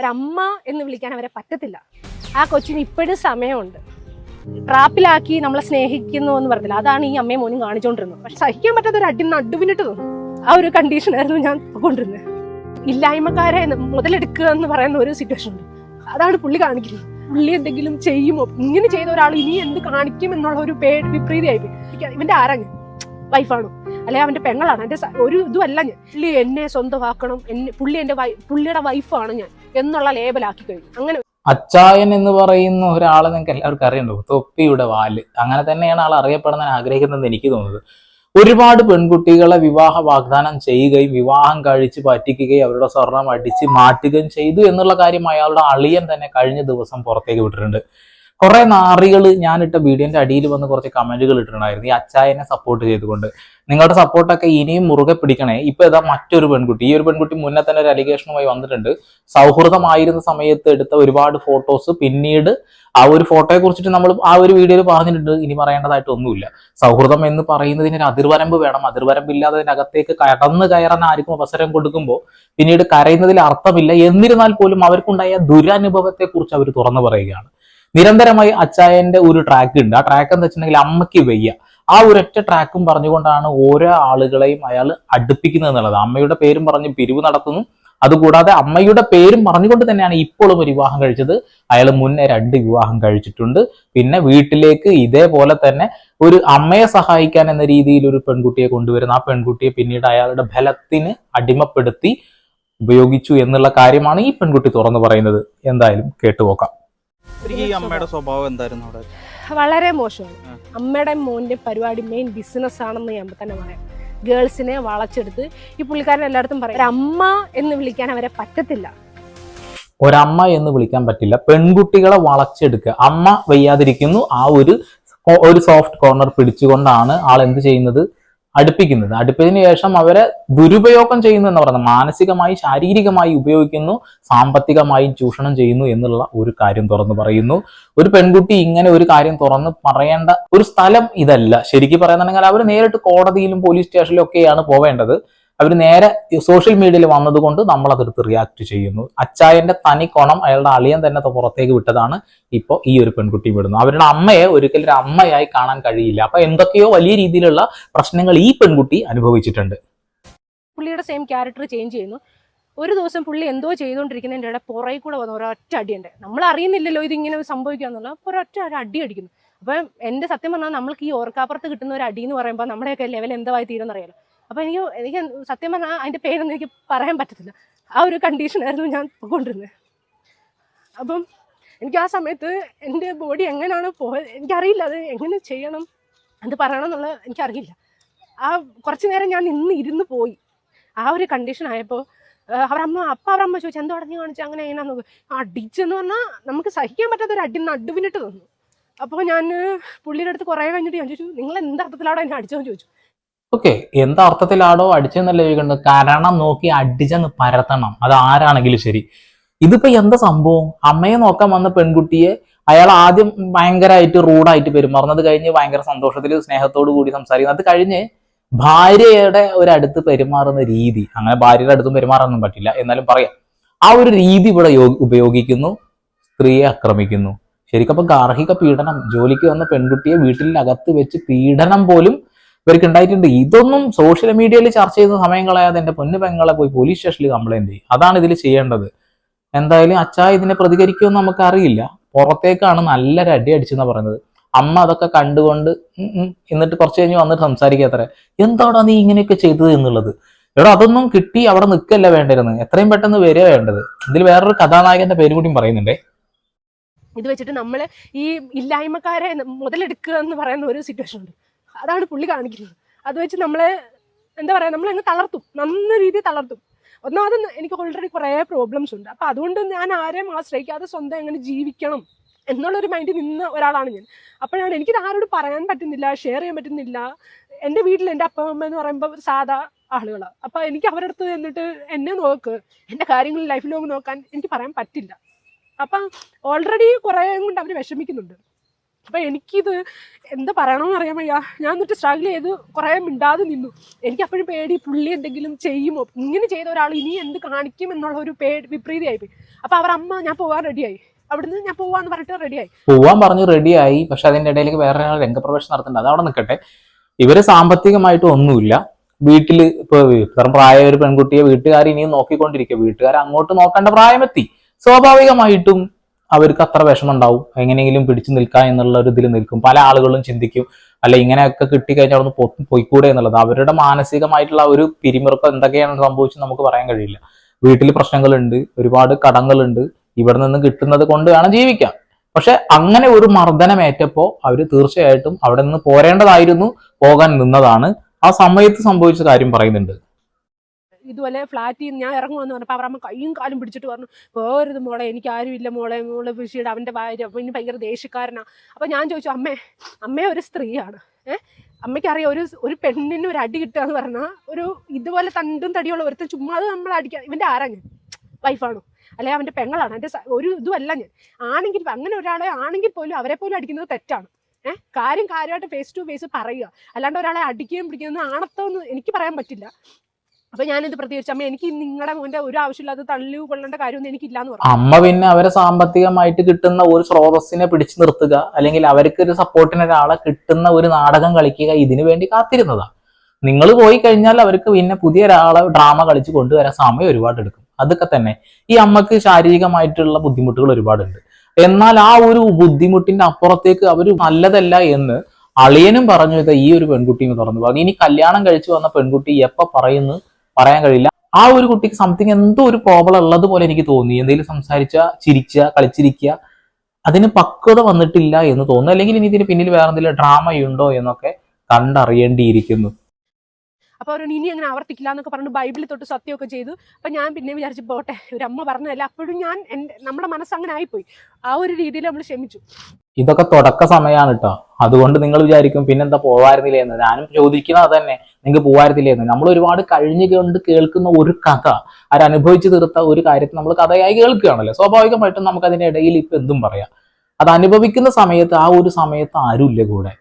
ഒരമ്മ എന്ന് വിളിക്കാൻ അവരെ പറ്റത്തില്ല. ആ കൊച്ചിന് ഇപ്പോഴും സമയമുണ്ട്. ട്രാപ്പിലാക്കി നമ്മളെ സ്നേഹിക്കുന്നു എന്ന് പറഞ്ഞില്ല. അതാണ് ഈ അമ്മയും മോനും കാണിച്ചുകൊണ്ടിരുന്നത് പക്ഷെ സഹിക്കാൻ പറ്റാത്ത ഒരു അടി നടുവിനിട്ട് തോന്നും. ആ ഒരു കണ്ടീഷനായിരുന്നു ഞാൻ കൊണ്ടിരുന്നത് ഇല്ലായ്മക്കാരെ മുതലെടുക്കുക എന്ന് പറയുന്ന ഒരു സിറ്റുവേഷൻ ഉണ്ട്. അതാണ് പുള്ളി കാണിക്കുന്നത്. പുള്ളി എന്തെങ്കിലും ചെയ്യുമോ? ഇങ്ങനെ ചെയ്ത ഒരാൾ ഇനി എന്ത് കാണിക്കും എന്നുള്ള ഒരു പേടി എനിക്ക് ഇവന്റെ ആരാണ്? വൈഫാണോ? അല്ലെ അവന്റെ പെങ്ങളാണ്? എന്റെ ഒരു ഇതുമല്ല ഞാൻ. പുള്ളി എന്നെ സ്വന്തമാക്കണം. എന്നെ പുള്ളി എന്റെ പുള്ളിയുടെ വൈഫാണ് ഞാൻ. എന്നുള്ള ലേബലാക്കി കഴിഞ്ഞു. അങ്ങനെ അച്ചായൻ എന്ന് പറയുന്ന ഒരാളെ നിങ്ങൾക്ക് എല്ലാവർക്കും അറിയണ്ടോ തൊപ്പിയുടെ വാൽ. അങ്ങനെ തന്നെയാണ് ആൾ അറിയപ്പെടാൻ ആഗ്രഹിക്കുന്നതെന്ന് എനിക്ക് തോന്നുന്നത്. ഒരുപാട് പെൺകുട്ടികളെ വിവാഹ വാഗ്ദാനം ചെയ്യുകയും വിവാഹം കഴിച്ച് പറ്റിക്കുകയും അവരുടെ സ്വർണം അടിച്ച് മാറ്റുകയും ചെയ്തു എന്നുള്ള കാര്യം അയാളുടെ അളിയൻ തന്നെ കഴിഞ്ഞ ദിവസം പുറത്തേക്ക് വിട്ടിട്ടുണ്ട്. കുറെ നാറികൾ ഞാനിട്ട വീഡിയോന്റെ അടിയിൽ വന്ന് കുറച്ച് കമന്റുകൾ ഇട്ടിട്ടുണ്ടായിരുന്നു. ഈ അച്ചായനെ സപ്പോർട്ട് ചെയ്തുകൊണ്ട്. നിങ്ങളുടെ സപ്പോർട്ടൊക്കെ ഇനിയും മുറുകെ പിടിക്കണേ. ഇപ്പൊ ഇതാ മറ്റൊരു പെൺകുട്ടി. ഈ ഒരു പെൺകുട്ടി മുന്നേ തന്നെ ഒരു അലിഗേഷനുമായി വന്നിട്ടുണ്ട്. സൗഹൃദമായിരുന്ന സമയത്ത് എടുത്ത ഒരുപാട് ഫോട്ടോസ് പിന്നീട് ആ ഒരു ഫോട്ടോയെ കുറിച്ചിട്ട് നമ്മൾ ആ ഒരു വീഡിയോയിൽ പറഞ്ഞിട്ടുണ്ട്. ഇനി പറയേണ്ടതായിട്ട് ഒന്നുമില്ല. സൗഹൃദം എന്ന് പറയുന്നതിന് ഒരു അതിർവരമ്പ് വേണം. അതിർവരമ്പില്ലാതെ അതിനകത്തേക്ക് കടന്നു കയറാൻ ആർക്കും അവസരം കൊടുക്കുമ്പോൾ പിന്നീട് കരയുന്നതിൽ അർത്ഥമില്ല. എന്നിരുന്നാൽ പോലും അവർക്കുണ്ടായ ദുരനുഭവത്തെ കുറിച്ച് അവർ തുറന്നു പറയുകയാണ്. നിരന്തരമായി അച്ചായന്റെ ഒരു ട്രാക്ക് ഉണ്ട്. ആ ട്രാക്ക് എന്താ വെച്ചിട്ടുണ്ടെങ്കിൽ അമ്മയ്ക്ക് വയ്യ. ആ ഒരൊറ്റ ട്രാക്കും പറഞ്ഞുകൊണ്ടാണ് ഓരോ ആളുകളെയും അയാൾ അടുപ്പിക്കുന്നത് എന്നുള്ളത്. അമ്മയുടെ പേരും പറഞ്ഞ് പിരിവ് നടത്തുന്നു. അതുകൂടാതെ അമ്മയുടെ പേരും പറഞ്ഞുകൊണ്ട് തന്നെയാണ് ഇപ്പോഴും ഒരു വിവാഹം കഴിച്ചത്. അയാൾ മുന്നേ രണ്ട് വിവാഹം കഴിച്ചിട്ടുണ്ട്. പിന്നെ വീട്ടിലേക്ക് ഇതേപോലെ തന്നെ ഒരു അമ്മയെ സഹായിക്കാൻ എന്ന രീതിയിൽ ഒരു പെൺകുട്ടിയെ കൊണ്ടുവരുന്ന. ആ പെൺകുട്ടിയെ പിന്നീട് അയാളുടെ ബലത്തിന് അടിമപ്പെടുത്തി ഉപയോഗിച്ചു എന്നുള്ള കാര്യമാണ് ഈ പെൺകുട്ടി തുറന്നു പറയുന്നത്. എന്തായാലും കേട്ടുപോക്കാം ശരിക്കും ഈ അമ്മയുടെ സ്വഭാവം എന്തായിരുന്നു അവിടെ? വളരെ മോശമാണ്. അമ്മയുടെ മോന്റെ പരിപാടി മെയിൻ ബിസിനസ് ആണെന്ന് ഞാൻ തന്നെ പറയാം. ഗേൾസിനെ വളച്ചെടുത്ത് ഈ പുള്ളിക്കാരൻ എല്ലായിടത്തും പറയും ഒരു അമ്മ എന്ന് വിളിക്കാൻ അവരെ പറ്റത്തില്ല. ഒരമ്മ എന്ന് വിളിക്കാൻ പറ്റില്ല. പെൺകുട്ടികളെ വളച്ചെടുക്കുക. അമ്മ വയ്യാതിരിക്കുന്നു. ആ ഒരു ഒരു സോഫ്റ്റ് കോർണർ പിടിച്ചുകൊണ്ടാണ് ആൾ എന്ത് ചെയ്യുന്നത്? അടുപ്പിക്കുന്നത്. അടുപ്പിച്ചതിന് ശേഷം അവരെ ദുരുപയോഗം ചെയ്യുന്നു എന്ന് പറയുന്നത് മാനസികമായി ശാരീരികമായി ഉപയോഗിക്കുന്നു സാമ്പത്തികമായി ചൂഷണം ചെയ്യുന്നു എന്നുള്ള ഒരു കാര്യം തുറന്നു പറയുന്നു. ഒരു പെൺകുട്ടി ഇങ്ങനെ ഒരു കാര്യം തുറന്ന് പറയേണ്ട ഒരു സ്ഥലം ഇതല്ല. ശരിക്കും പറയുന്നുണ്ടെങ്കിൽ അവർ നേരിട്ട് കോടതിയിലും പോലീസ് സ്റ്റേഷനിലും ഒക്കെയാണ് പോവേണ്ടത്. അവർ നേരെ സോഷ്യൽ മീഡിയയിൽ വന്നതുകൊണ്ട് നമ്മൾ അതെടുത്ത് റിയാക്ട് ചെയ്യുന്നു. അച്ചായന്റെ തനി കോണം അയാളുടെ അളിയൻ തന്നെ പുറത്തേക്ക് വിട്ടതാണ് ഇപ്പോൾ ഈ ഒരു പെൺകുട്ടി വിടുന്നു അവരുടെ അമ്മയെ ഒരിക്കലും ഒരു അമ്മയായി കാണാൻ കഴിയില്ല. അപ്പൊ എന്തൊക്കെയോ വലിയ രീതിയിലുള്ള പ്രശ്നങ്ങൾ ഈ പെൺകുട്ടി അനുഭവിച്ചിട്ടുണ്ട്. പുള്ളിയുടെ സെയിം ക്യാരക്ടർ ചേഞ്ച് ചെയ്യുന്നു. ഒരു ദിവസം പുള്ളി എന്തോ ചെയ്തുകൊണ്ടിരിക്കുന്നതിന്റെ ഇടയിൽ പുറകെ കൂടെ വന്ന ഒരൊറ്റ അടിയുണ്ട്. നമ്മൾ അറിയുന്നില്ലല്ലോ ഇതിങ്ങനെ അപ്പോൾ ഒരൊറ്റ ഒരു അടി അടിക്കുന്നു. അപ്പം എന്റെ സത്യം പറഞ്ഞാൽ നമ്മൾക്ക് ഈ ഓർക്കാപ്പുറത്ത് കിട്ടുന്ന ഒരു അടി എന്ന് പറയുമ്പോൾ നമ്മുടെയൊക്കെ ലെവൽ എന്തായി തീരുമെന്ന് അറിയാലോ അപ്പോൾ എനിക്ക് എനിക്ക് സത്യം പറഞ്ഞാൽ അതിന്റെ പേരൊന്നും എനിക്ക് പറയാൻ പറ്റത്തില്ല. ആ ഒരു കണ്ടീഷനായിരുന്നു ഞാൻ കൊണ്ടിരുന്നത് അപ്പം എനിക്ക് ആ സമയത്ത് എന്റെ ബോഡി എങ്ങനെയാണ് പോയത് എനിക്കറിയില്ല അത് എങ്ങനെ ചെയ്യണം അത് പറയണം എന്നുള്ളത് എനിക്കറിയില്ല. ആ കുറച്ച് നേരം ഞാൻ നിന്ന് ഇരുന്ന് പോയി. ആ ഒരു കണ്ടീഷൻ ആയപ്പോൾ അവരമ്മ അപ്പ അവരമ്മ ചോദിച്ചു എന്തോ അടഞ്ഞു കാണിച്ചു? അങ്ങനെ എങ്ങനെയാന്ന് നോക്കും അടിച്ചെന്ന് പറഞ്ഞാൽ നമുക്ക് സഹിക്കാൻ പറ്റാത്ത ഒരു അടി നടുവിനിട്ട് തന്നു. അപ്പോൾ ഞാൻ പുള്ളിയുടെ അടുത്ത് കുറേ കഴിഞ്ഞിട്ട് ഞാൻ ചോദിച്ചു നിങ്ങൾ എന്ത് അർത്ഥത്തിലാണോ എന്നെ അടിച്ചതെന്ന്? ചോദിച്ചു. ഓക്കെ എന്താ അർത്ഥത്തിലാണോ അടിച്ചെന്നല്ല ചോദിക്കുന്നത് കാരണം നോക്കി അടിച്ചെന്ന് പരത്തണം. അത് ആരാണെങ്കിലും ശരി. ഇതിപ്പോ എന്താ സംഭവം? അമ്മയെ നോക്കാൻ വന്ന പെൺകുട്ടിയെ അയാൾ ആദ്യം ഭയങ്കരമായിട്ട് റൂഡായിട്ട് പെരുമാറുന്നത് കഴിഞ്ഞ് ഭയങ്കര സന്തോഷത്തിൽ സ്നേഹത്തോടു കൂടി സംസാരിക്കുന്നു അത് കഴിഞ്ഞ് ഭാര്യയുടെ ഒരു അടുത്ത് പെരുമാറുന്ന രീതി. അങ്ങനെ ഭാര്യയുടെ അടുത്തും പെരുമാറാനൊന്നും പറ്റില്ല. എന്നാലും പറയാം. ആ ഒരു രീതി ഇവിടെ ഉപയോഗിക്കുന്നു. സ്ത്രീയെ ആക്രമിക്കുന്നു. ശരിക്കും അപ്പൊ ഗാർഹിക പീഡനം. ജോലിക്ക് വന്ന പെൺകുട്ടിയെ വീട്ടിലകത്ത് വെച്ച് പീഡനം പോലും ഇവർക്ക് ഉണ്ടായിട്ടുണ്ട്. ഇതൊന്നും സോഷ്യൽ മീഡിയയിൽ ചർച്ച ചെയ്യുന്ന സമയം കളയാതെ പൊന്നു പെങ്ങളെ പോയി പോലീസ് സ്റ്റേഷനിൽ കംപ്ലൈന്റ് ചെയ്യും. അതാണ് ഇതിൽ ചെയ്യേണ്ടത്. എന്തായാലും അച്ഛാ ഇതിനെ പ്രതികരിക്കുമെന്ന് നമുക്ക് അറിയില്ല പുറത്തേക്കാണ് നല്ല അടി അടിച്ചെന്ന് പറയുന്നത്. അമ്മ അതൊക്കെ കണ്ടുകൊണ്ട് എന്നിട്ട് കുറച്ച് കഴിഞ്ഞ് വന്നിട്ട് സംസാരിക്കാത്ര. എന്താടാ നീ ഇങ്ങനെയൊക്കെ ചെയ്തത് എന്നുള്ളത്? എടാ അതൊന്നും കിട്ടി അവിടെ നിൽക്കല്ല വേണ്ടിരുന്നത് എത്രയും പെട്ടെന്ന് വരിക വേണ്ടത്. ഇതിൽ വേറൊരു കഥാനായകന്റെ പേര് കൂടിയും പറയുന്നുണ്ടേ. ഇത് വെച്ചിട്ട് നമ്മൾ ഈ ഇല്ലായ്മക്കാരെ മുതലെടുക്കുക എന്ന് പറയുന്ന ഒരു സിറ്റുവേഷൻ ഉണ്ട്. അതാണ് പുള്ളി കാണിക്കുന്നത്. അത് വെച്ച് നമ്മളെ എന്താ പറയുക നമ്മളങ്ങ് തളർത്തും. നന്ന രീതിയിൽ തളർത്തും. ഒന്നാമത് എനിക്ക് ഓൾറെഡി കുറേ പ്രോബ്ലംസ് ഉണ്ട്. അപ്പം അതുകൊണ്ട് ഞാൻ ആരെയും ആശ്രയിക്കാതെ സ്വന്തം എങ്ങനെ ജീവിക്കണം എന്നുള്ളൊരു മൈൻഡിൽ നിന്ന ഒരാളാണ് ഞാൻ. അപ്പോഴാണ് എനിക്കിത് ആരോട് പറയാൻ പറ്റുന്നില്ല ഷെയർ ചെയ്യാൻ പറ്റുന്നില്ല. എന്റെ വീട്ടിൽ എന്റെ അപ്പ അമ്മ എന്ന് പറയുമ്പോൾ സാധാ ആളുകളാണ് അപ്പോൾ എനിക്ക് അവരുടെ അടുത്ത് എന്നിട്ട് എന്നെ നോക്ക് എന്റെ കാര്യങ്ങൾ ലൈഫിൽ നോക്കാൻ എനിക്ക് പറയാൻ പറ്റില്ല. അപ്പം ഓൾറെഡി കുറേ കൊണ്ട് അവർ വിഷമിക്കുന്നുണ്ട്. അപ്പൊ എനിക്കിത് എന്താ പറയണമെന്ന് അറിയാൻ വയ്യ. ഞാൻ എന്നിട്ട് സ്ട്രഗിൾ ചെയ്ത് കുറേ മിണ്ടാതെ നിന്നു. എനിക്ക് അപ്പോഴും പേടി പുള്ളി എന്തെങ്കിലും ചെയ്യുമോ? ഇങ്ങനെ ചെയ്ത ഒരാൾ ഇനി എന്ത് കാണിക്കും എന്നുള്ള ഒരു പേടി വിപരീതമായിപ്പോയി അപ്പൊ അവർ അമ്മ ഞാൻ പോകാൻ റെഡിയായി അവിടുന്ന് ഞാൻ പോവാന്ന് പറഞ്ഞിട്ട് റെഡിയായി പോവാൻ പറഞ്ഞു റെഡിയായി പക്ഷെ അതിന്റെ ഇടയിലേക്ക് വേറെ ഒരാൾ രംഗപ്രവേശം നടത്തുന്നുണ്ട് അത് അവിടെ നിൽക്കട്ടെ. ഇവർ സാമ്പത്തികമായിട്ട് ഒന്നുമില്ല. വീട്ടിൽ ഇപ്പൊ ഇത്തരം പ്രായ ഒരു പെൺകുട്ടിയെ വീട്ടുകാർ ഇനിയും നോക്കിക്കൊണ്ടിരിക്കുക. വീട്ടുകാർ അങ്ങോട്ട് നോക്കേണ്ട പ്രായമെത്തി. സ്വാഭാവികമായിട്ടും അവർക്ക് അത്ര വിഷമം ഉണ്ടാവും എങ്ങനെയെങ്കിലും പിടിച്ചു നിൽക്കാം എന്നുള്ള ഒരു ഇതിൽ നിൽക്കും. പല ആളുകളും ചിന്തിക്കും. അല്ല ഇങ്ങനെയൊക്കെ കിട്ടിക്കഴിഞ്ഞാൽ അവിടെ നിന്ന് പോയിക്കൂടെ എന്നുള്ളത്. അവരുടെ മാനസികമായിട്ടുള്ള ഒരു പിരിമുറുക്കം എന്തൊക്കെയാണ് സംഭവിച്ചത് നമുക്ക് പറയാൻ കഴിയില്ല. വീട്ടിൽ പ്രശ്നങ്ങളുണ്ട് ഒരുപാട് കടങ്ങളുണ്ട്. ഇവിടെ നിന്ന് കിട്ടുന്നത് കൊണ്ട് വേണം ജീവിക്കാൻ. പക്ഷെ അങ്ങനെ ഒരു മർദ്ദനമേറ്റപ്പോ അവർ തീർച്ചയായിട്ടും അവിടെ നിന്ന് പോരേണ്ടതായിരുന്നു പോകാൻ നിന്നതാണ്. ആ സമയത്ത് സംഭവിച്ച കാര്യം പറയുന്നുണ്ട്. ഇതുപോലെ ഫ്ലാറ്റിൽ നിന്ന് ഞാൻ ഇറങ്ങുമെന്ന് പറഞ്ഞപ്പോൾ അവരമ്മ കൈയും കാലും പിടിച്ചിട്ട് പറഞ്ഞു പോരുത് മോളെ എനിക്ക് ഇല്ല മോളെ മോളെ വിഷയുടെ അവന്റെ ഭാര്യ പിന്നെ ഭയങ്കര ദേഷ്യക്കാരനാണ് അപ്പം ഞാൻ ചോദിച്ചു അമ്മേ അമ്മേ ഒരു സ്ത്രീയാണ്. ഏഹ് അമ്മയ്ക്കറിയാം ഒരു ഒരു പെണ്ണിന് ഒരു അടി കിട്ടുക എന്ന് പറഞ്ഞാൽ ഒരു ഇതുപോലെ തണ്ടും തടിയുള്ള ഒരുത്തൻ ചുമ്മാ അത് നമ്മൾ അടിക്കുക ഇവന്റെ ആരാ ഞാൻ? വൈഫാണോ? അല്ലെ അവന്റെ പെങ്ങളാണ്? എന്റെ ഒരു ഇതുമല്ല ഞാൻ. ആണെങ്കിൽ അങ്ങനെ ഒരാളെ ആണെങ്കിൽ പോലും അവരെ പോലും അടിക്കുന്നത് തെറ്റാണ്. ഏഹ് കാര്യം കാര്യമായിട്ട് ഫേസ് ടു ഫേസ് പറയുക. അല്ലാണ്ട് ഒരാളെ അടിക്കുകയും പിടിക്കുകയും ആണത്തോന്ന് എനിക്ക് പറയാൻ പറ്റില്ല. അപ്പൊ ഞാനിത് പ്രതികരിച്ചു അമ്മ എനിക്ക് നിങ്ങളുടെ മോന്റെ ഒരു ആവശ്യമില്ലാത്ത തള്ളി കൊള്ളേണ്ട കാര്യമൊന്നും എനിക്കില്ലാന്ന് പറഞ്ഞു. അമ്മ പിന്നെ അവരെ സാമ്പത്തികമായിട്ട് കിട്ടുന്ന ഒരു സ്രോതസ്സിനെ പിടിച്ചു നിർത്തുക അല്ലെങ്കിൽ അവർക്ക് ഒരു സപ്പോർട്ടിന് ഒരാളെ കിട്ടുന്ന ഒരു നാടകം കളിക്കുക ഇതിനു വേണ്ടി കാത്തിരുന്നതാ. നിങ്ങൾ പോയി കഴിഞ്ഞാൽ അവർക്ക് പിന്നെ പുതിയ ഒരാളെ ഡ്രാമ കളിച്ച് കൊണ്ടുവരാൻ സമയം ഒരുപാട് എടുക്കും അതൊക്കെ തന്നെ. ഈ അമ്മയ്ക്ക് ശാരീരികമായിട്ടുള്ള ബുദ്ധിമുട്ടുകൾ ഒരുപാടുണ്ട്. എന്നാൽ ആ ഒരു ബുദ്ധിമുട്ടിന്റെ അപ്പുറത്തേക്ക് അവർ നല്ലതല്ല എന്ന് അളിയനും പറഞ്ഞു ഇത് ഈ ഒരു പെൺകുട്ടിയും തുറന്നു പറഞ്ഞു ഇനി കല്യാണം കഴിച്ചു വന്ന പെൺകുട്ടി എപ്പ പറയുന്നു? പറയാൻ കഴിയില്ല. ആ ഒരു കുട്ടിക്ക് സംതിങ് എന്തോ ഒരു പ്രോബ്ലം ഉള്ളത് പോലെ എനിക്ക് തോന്നി. എന്തെങ്കിലും സംസാരിച്ച ചിരിച്ച കളിച്ചിരിക്കുക അതിന് പക്വത വന്നിട്ടില്ല എന്ന് തോന്നുന്നു. അല്ലെങ്കിൽ ഇനി ഇതിന് പിന്നിൽ വേറെ എന്തെങ്കിലും ഡ്രാമയുണ്ടോ എന്നൊക്കെ കണ്ടറിയേണ്ടിയിരിക്കുന്നു. അപ്പൊ അവരോട് ഇനി അങ്ങനെ ആവർത്തിക്കില്ല എന്നൊക്കെ പറഞ്ഞു ബൈബിളിൽ തൊട്ട് സത്യമൊക്കെ ചെയ്തു. അപ്പൊ ഞാൻ പിന്നെ വിചാരിച്ചു പോട്ടെ ഒരു അമ്മ പറഞ്ഞതല്ല. അപ്പോഴും ഞാൻ നമ്മുടെ മനസ്സ് അങ്ങനെ ആയിപ്പോയി. ആ ഒരു രീതിയിൽ നമ്മൾ ക്ഷമിച്ചു. ഇതൊക്കെ തുടക്ക സമയമാണ് കേട്ടോ അതുകൊണ്ട് നിങ്ങൾ വിചാരിക്കും പിന്നെന്താ പോവായിരുന്നില്ല എന്ന്. ഞാനും ചോദിക്കുന്നത് അത് തന്നെ നിങ്ങൾക്ക് പോകാരത്തില്ലായിരുന്നു നമ്മൾ ഒരുപാട് കഴിഞ്ഞു കണ്ട് കേൾക്കുന്ന ഒരു കഥ അവരനുഭവിച്ചു തീർത്ത ഒരു കാര്യത്തെ നമ്മൾ കഥയായി കേൾക്കുകയാണല്ലോ. സ്വാഭാവികമായിട്ടും നമുക്ക് അതിന്റെ ഇടയിൽ ഇപ്പം എന്തും പറയാം. അത് അനുഭവിക്കുന്ന സമയത്ത് ആ ഒരു സമയത്ത് ആരുമില്ല കൂടെ.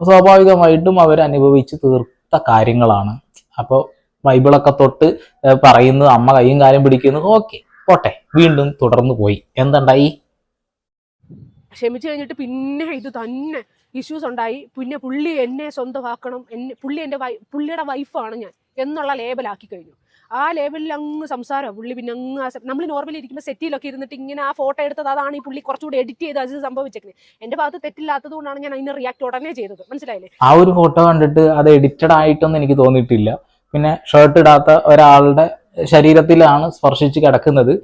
സ്വാഭാവികമായിട്ടും അവർ അനുഭവിച്ച് തീർത്ത കാര്യങ്ങളാണ്. അപ്പോൾ ബൈബിളൊക്കെ തൊട്ട് പറയുന്നത് പറയുന്നു അമ്മ കൈയും കാലം പിടിക്കുന്നു. ഓക്കെ പോട്ടെ. വീണ്ടും തുടർന്നു പോയി. എന്തുണ്ടായി? ക്ഷമിച്ചു കഴിഞ്ഞിട്ട് പിന്നെ ഇത് തന്നെ ഇഷ്യൂസ് ഉണ്ടായി. പിന്നെ പുള്ളി എന്നെ സ്വന്തമാക്കണം. എന്നെ പുള്ളി എന്റെ വൈ പുള്ളിയുടെ വൈഫാണ് ഞാൻ എന്നുള്ള ലേബലാക്കി കഴിഞ്ഞു. ആ ലേബലിൽ അങ്ങ് സംസാരം. പുള്ളി പിന്നെ അങ്ങ് നമ്മൾ നോർമലി ഇരിക്കുമ്പോൾ സെറ്റിലൊക്കെ ഇരുന്നിട്ട് ഇങ്ങനെ ആ ഫോട്ടോ എടുത്തത് അതാണ് ഈ പുള്ളി കുറച്ചുകൂടി എഡിറ്റ് ചെയ്ത് അത് സംഭവിച്ചേക്കുന്നത് എന്റെ ഭാഗത്ത് തെറ്റില്ലാത്തതുകൊണ്ടാണ് ഞാൻ അതിന് റിയാക്ട് ഉടനെ ചെയ്തത്. മനസ്സിലായില്ലേ? ആ ഒരു ഫോട്ടോ കണ്ടിട്ട് അത് എഡിറ്റഡ് ആയിട്ടൊന്നും എനിക്ക് തോന്നിയിട്ടില്ല. പിന്നെ ഷർട്ട് ഇടാത്ത ഒരാളുടെ ശരീരത്തിലാണ് സ്പർശിച്ച് കിടക്കുന്നത്.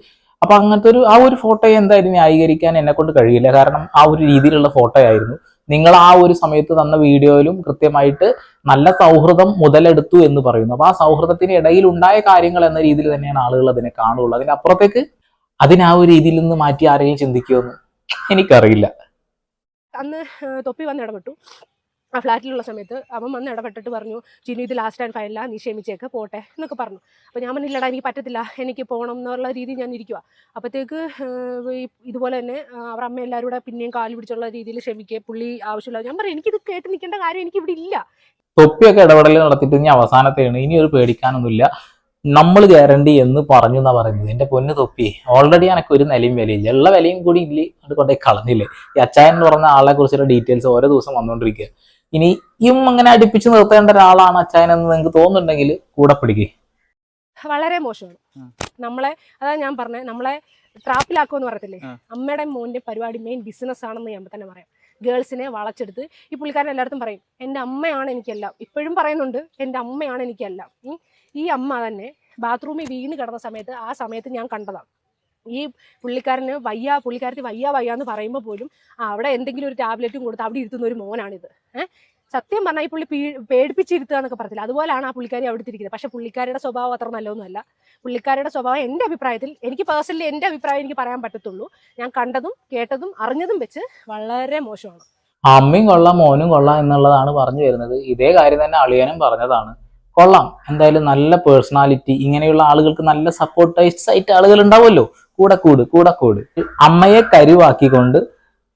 അപ്പൊ അങ്ങനത്തെ ഒരു ആ ഒരു ഫോട്ടോയെ എന്തായാലും ന്യായീകരിക്കാൻ എന്നെ കൊണ്ട് കഴിയില്ല. കാരണം ആ ഒരു രീതിയിലുള്ള ഫോട്ടോ ആയിരുന്നു. നിങ്ങൾ ആ ഒരു സമയത്ത് തന്ന വീഡിയോയിലും കൃത്യമായിട്ട് നല്ല സൗഹൃദം മുതലെടുത്തു എന്ന് പറയുന്നു. അപ്പൊ ആ സൗഹൃദത്തിന് ഇടയിൽ ഉണ്ടായ കാര്യങ്ങൾ എന്ന രീതിയിൽ തന്നെയാണ് ആളുകൾ അതിനെ കാണുള്ളൂ അതിന്റെ അപ്പുറത്തേക്ക് അതിനെ ആ ഒരു രീതിയിൽ നിന്ന് മാറ്റി ആരെയും ചിന്തിക്കുമെന്ന് എനിക്കറിയില്ല. അന്ന് തൊപ്പി വന്ന് ഇടപെട്ടു. ആ ഫ്ലാറ്റിലുള്ള സമയത്ത് അവൻ വന്ന് ഇടപെട്ടിട്ട് പറഞ്ഞു ജിനു ഇത് ലാസ്റ്റ് ആൻഡ് ഫൈനലാ നീ ക്ഷമിച്ചേക്ക് പോട്ടെ എന്നൊക്കെ പറഞ്ഞു. അപ്പോൾ ഞാൻ പറഞ്ഞില്ലടാ എനിക്ക് പറ്റത്തില്ല എനിക്ക് പോകണം എന്നുള്ള രീതിയിൽ ഞാൻ ഇരിക്കുക അപ്പോഴത്തേക്ക് ഇതുപോലെ തന്നെ അവർ അമ്മ എല്ലാവരും കൂടെ പിന്നെയും കാൽ പിടിച്ചുള്ള രീതിയിൽ ക്ഷമിക്കുക പുള്ളി ആവശ്യമില്ല ഞാൻ പറയും എനിക്കിത് കേട്ട് നിൽക്കേണ്ട കാര്യം എനിക്ക് ഇവിടെ ഇല്ല. തൊപ്പിയൊക്കെ ഇടപെടൽ നടത്തിയിട്ട് ഇനി അവസാനത്തെയാണ് ഇനി ഒരു പേടിക്കാനൊന്നുമില്ല. നമ്മൾ ഗ്യാരണ്ടി എന്ന് പറഞ്ഞു എന്നാ പറയുന്നത്. എന്റെ പൊന്ന് തൊപ്പി ഓൾറെഡി എനിക്ക് ഒരു നിലയും വിലയില്ല. ഉള്ള വിലയും കൂടി ഇല്ല അത് കൊണ്ടേ കളഞ്ഞില്ലേ? ഈ അച്ചായൻ എന്ന് പറഞ്ഞ ആളെ കുറിച്ചുള്ള ഡീറ്റെയിൽസ് ഓരോ ദിവസം വന്നുകൊണ്ടിരിക്കുക ഇനി ഇയും അങ്ങനെ അടുപ്പിച്ച് നിർത്തേണ്ട ഒരാളാണ് അച്ചായൻ എന്ന് നിങ്ങൾക്ക് തോന്നുന്നുണ്ടെങ്കിൽ കൂടെ പിടിക്കുക വളരെ മോശമാണ്. നമ്മളെ അതാ ഞാൻ പറഞ്ഞത് നമ്മളെ ട്രാപ്പിലാക്കുമെന്ന് പറയത്തില്ലേ. അമ്മയുടെ മോന്റെ പരിപാടി മെയിൻ ബിസിനസ് ആണെന്ന് ഞാൻ തന്നെ പറയാം. ഗേൾസിനെ വളച്ചെടുത്ത് ഈ പുള്ളിക്കാരൻ എല്ലായിടത്തും പറയും എന്റെ അമ്മയാണ് എനിക്കെല്ലാം. ഇപ്പോഴും പറയുന്നുണ്ട് എന്റെ അമ്മയാണ് എനിക്കെല്ലാം. ഈ അമ്മ തന്നെ ബാത്റൂമിൽ വീണ് കിടന്ന സമയത്ത് ആ സമയത്ത് ഞാൻ കണ്ടതാണ് ഈ പുള്ളിക്കാരന് വയ്യ പുള്ളിക്കാരത്തി വയ്യ വയ്യ എന്ന് പറയുമ്പോൾ പോലും അവിടെ എന്തെങ്കിലും ഒരു ടാബ്ലറ്റും കൊടുത്ത് അവിടെ ഇരുത്തുന്ന ഒരു മോനാണിത്. സത്യം പറഞ്ഞാൽ ഈ പുള്ളി പീ- പേടിപ്പിച്ചിരുത്തുക എന്നൊക്കെ അതുപോലെയാണ് ആ പുള്ളിക്കാരി അവിടെ ഇരിക്കുന്നത്. പക്ഷെ പുള്ളിക്കാരുടെ സ്വഭാവം അത്ര നല്ലതൊന്നുമല്ല. പുള്ളിക്കാരുടെ സ്വഭാവം എന്റെ അഭിപ്രായത്തിൽ എനിക്ക് പേഴ്സണലി എന്റെ അഭിപ്രായം എനിക്ക് പറയാൻ പറ്റത്തുള്ളൂ. ഞാൻ കണ്ടതും കേട്ടതും അറിഞ്ഞതും വെച്ച് വളരെ മോശമാണ്. അമ്മയും കൊള്ളാം മോനും കൊള്ളാം എന്നുള്ളതാണ് പറഞ്ഞു വരുന്നത്. ഇതേ കാര്യം തന്നെ അളിയനും പറഞ്ഞതാണ്. കൊള്ളാം. എന്തായാലും നല്ല പേഴ്സണാലിറ്റി ഇങ്ങനെയുള്ള ആളുകൾക്ക് നല്ല സപ്പോർട്ടൈസ് ആയിട്ട് ആളുകൾ ഉണ്ടാവുമല്ലോ. കൂടെ കൂട് കൂടെ കൂട്. അമ്മയെ കരുവാക്കിക്കൊണ്ട്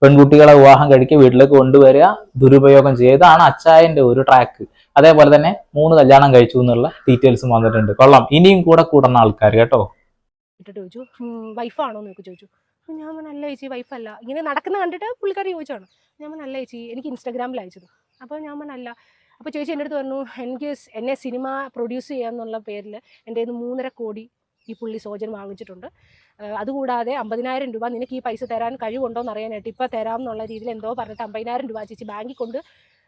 പെൺകുട്ടികളെ വിവാഹം കഴിക്കുക വീട്ടിലേക്ക് കൊണ്ടുവരിക ദുരുപയോഗം ചെയ്യുക. ഇതാണ് അച്ചായന്റെ ഒരു ട്രാക്ക് അതേപോലെ തന്നെ മൂന്ന് കല്യാണം കഴിച്ചു എന്നുള്ള ഡീറ്റെയിൽസും വന്നിട്ടുണ്ട്. കൊള്ളാം. ഇനിയും കൂടെ കൂടുന്ന ആൾക്കാർ കേട്ടോ. ചോദിച്ചു വൈഫാണോ എന്നൊക്കെ ചോദിച്ചു ഞാൻ നല്ല ചേച്ചി വൈഫല്ല ഇങ്ങനെ നടക്കുന്ന കണ്ടിട്ട് പുള്ളിക്കാരി ചോദിച്ചാണ് ഞാൻ നല്ല ചേച്ചി എനിക്ക് ഇൻസ്റ്റാഗ്രാമിൽ അയച്ചത്. അപ്പോൾ ഞാൻ നല്ല അപ്പോൾ ചേച്ചി എന്റെ അടുത്ത് പറഞ്ഞു എനിക്ക് എന്നെ സിനിമ പ്രൊഡ്യൂസ് ചെയ്യാന്നുള്ള പേരിൽ എന്റെ മൂന്നര കോടി ഈ പുള്ളി സോജൻ വാങ്ങിച്ചിട്ടുണ്ട്. അതുകൂടാതെ അമ്പതിനായിരം രൂപ നിനക്ക് ഈ പൈസ തരാൻ കഴിവുണ്ടോ എന്ന് അറിയാനായിട്ട് ഇപ്പോൾ തരാം എന്നുള്ള രീതിയിൽ എന്തോ പറഞ്ഞിട്ട് അമ്പതിനായിരം രൂപ ചേച്ചി ബാങ്കിൽ കൊണ്ട്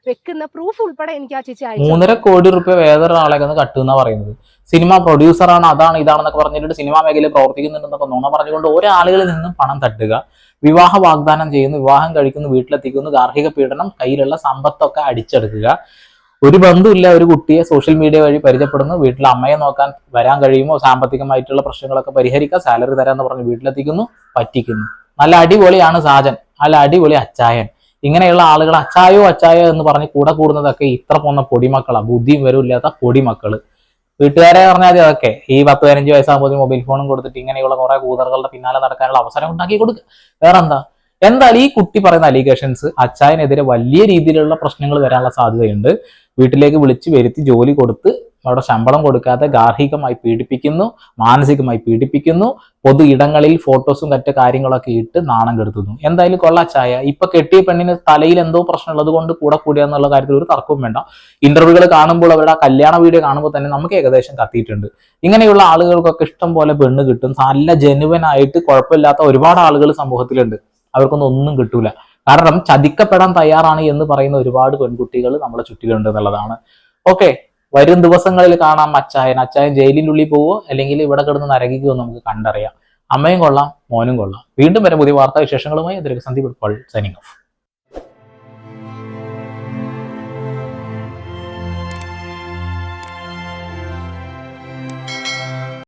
വെക്കുന്ന പ്രൂഫ് ഉൾപ്പെടെ എനിക്ക് ആ ചേച്ചി അയച്ചു മൂന്നര കോടി റുപ്യ വേറൊരാളെ കട്ടുന്ന പറയുന്നത്. സിനിമ പ്രൊഡ്യൂസറാണ് അതാണ് ഇതാണെന്നൊക്കെ പറഞ്ഞിട്ട് സിനിമാ മേഖലയിൽ പ്രവർത്തിക്കുന്നുണ്ടെന്നൊക്കെ നുണ പറഞ്ഞുകൊണ്ട് ഒരാളുകളിൽ നിന്നും പണം തട്ടുക വിവാഹ വാഗ്ദാനം ചെയ്യുന്നു വിവാഹം കഴിക്കുന്നു വീട്ടിലെത്തിക്കുന്നു ഗാർഹിക പീഡനം കയ്യിലുള്ള സമ്പത്തൊക്കെ അടിച്ചെടുക്കുക ഒരു ബന്ധമില്ല ഒരു കുട്ടിയെ സോഷ്യൽ മീഡിയ വഴി പരിചയപ്പെടുന്നു. വീട്ടിൽ അമ്മയെ നോക്കാൻ വരാൻ കഴിയുമോ? സാമ്പത്തികമായിട്ടുള്ള പ്രശ്നങ്ങളൊക്കെ പരിഹരിക്കാം സാലറി തരാന്ന് പറഞ്ഞ് വീട്ടിലെത്തിക്കുന്നു പറ്റിക്കുന്നു. നല്ല അടിപൊളിയാണ് സാജൻ. നല്ല അടിപൊളി അച്ചായൻ. ഇങ്ങനെയുള്ള ആളുകൾ അച്ചായോ അച്ചായോ എന്ന് പറഞ്ഞ് കൂടെ കൂടുന്നതൊക്കെ ഇത്ര പോന്ന പൊടിമക്കളാണ് ബുദ്ധിയും വരവില്ലാത്ത പൊടിമക്കൾ. വീട്ടുകാരെ പറഞ്ഞാൽ അതൊക്കെ. ഈ പത്ത് പതിനഞ്ച് വയസ്സാകുമ്പോൾ മൊബൈൽ ഫോണും കൊടുത്തിട്ട് ഇങ്ങനെയുള്ള കുറെ കൂതറുകളുടെ പിന്നാലെ നടക്കാനുള്ള അവസരം ഉണ്ടാക്കി കൊടുക്കുക വേറെ എന്താ എന്തായാലും ഈ കുട്ടി പറയുന്ന അലിഗേഷൻസ് അച്ചായനെതിരെ വലിയ രീതിയിലുള്ള പ്രശ്നങ്ങൾ വരാനുള്ള സാധ്യതയുണ്ട്. വീട്ടിലേക്ക് വിളിച്ച് വരുത്തി ജോലി കൊടുത്ത് അവിടെ ശമ്പളം കൊടുക്കാതെ ഗാർഹികമായി പീഡിപ്പിക്കുന്നു മാനസികമായി പീഡിപ്പിക്കുന്നു പൊതു ഇടങ്ങളിൽ ഫോട്ടോസും മറ്റ് കാര്യങ്ങളൊക്കെ ഇട്ട് നാണം കെടുത്തുന്നു. എന്തായാലും കൊള്ളാച്ചായ ഇപ്പൊ കെട്ടിയ പെണ്ണിന് തലയിൽ എന്തോ പ്രശ്നമുള്ളത് കൊണ്ട് കൂടെ കൂടിയ എന്നുള്ള കാര്യത്തിൽ ഒരു തർക്കവും വേണ്ട. ഇന്റർവ്യൂകൾ കാണുമ്പോൾ അവരുടെ കല്യാണ വീഡിയോ കാണുമ്പോൾ തന്നെ നമുക്ക് ഏകദേശം കത്തിയിട്ടുണ്ട്. ഇങ്ങനെയുള്ള ആളുകൾക്കൊക്കെ ഇഷ്ടം പോലെ പെണ്ണ് കിട്ടും. നല്ല ജനുവൻ ആയിട്ട് കുഴപ്പമില്ലാത്ത ഒരുപാട് ആളുകൾ സമൂഹത്തിലുണ്ട്. അവർക്കൊന്നും ഒന്നും കിട്ടൂല. കാരണം ചതിക്കപ്പെടാൻ തയ്യാറാണ് എന്ന് പറയുന്ന ഒരുപാട് പെൺകുട്ടികൾ നമ്മളെ ചുറ്റിലുണ്ട് എന്നുള്ളതാണ്. ഓക്കെ വരും ദിവസങ്ങളിൽ കാണാം അച്ചായൻ. അച്ചായൻ ജയിലിനുള്ളിൽ പോവോ? അല്ലെങ്കിൽ ഇവിടെ കിടന്ന് നരകിക്കുമോ നമുക്ക് കണ്ടറിയാം. അമ്മയും കൊള്ളാം മോനും കൊള്ളാം. വീണ്ടും വരെ പുതിയ വാർത്താ വിശേഷങ്ങളുമായി അതിലേക്ക് സന്ദീപ് സൈനിങ് ഓഫ്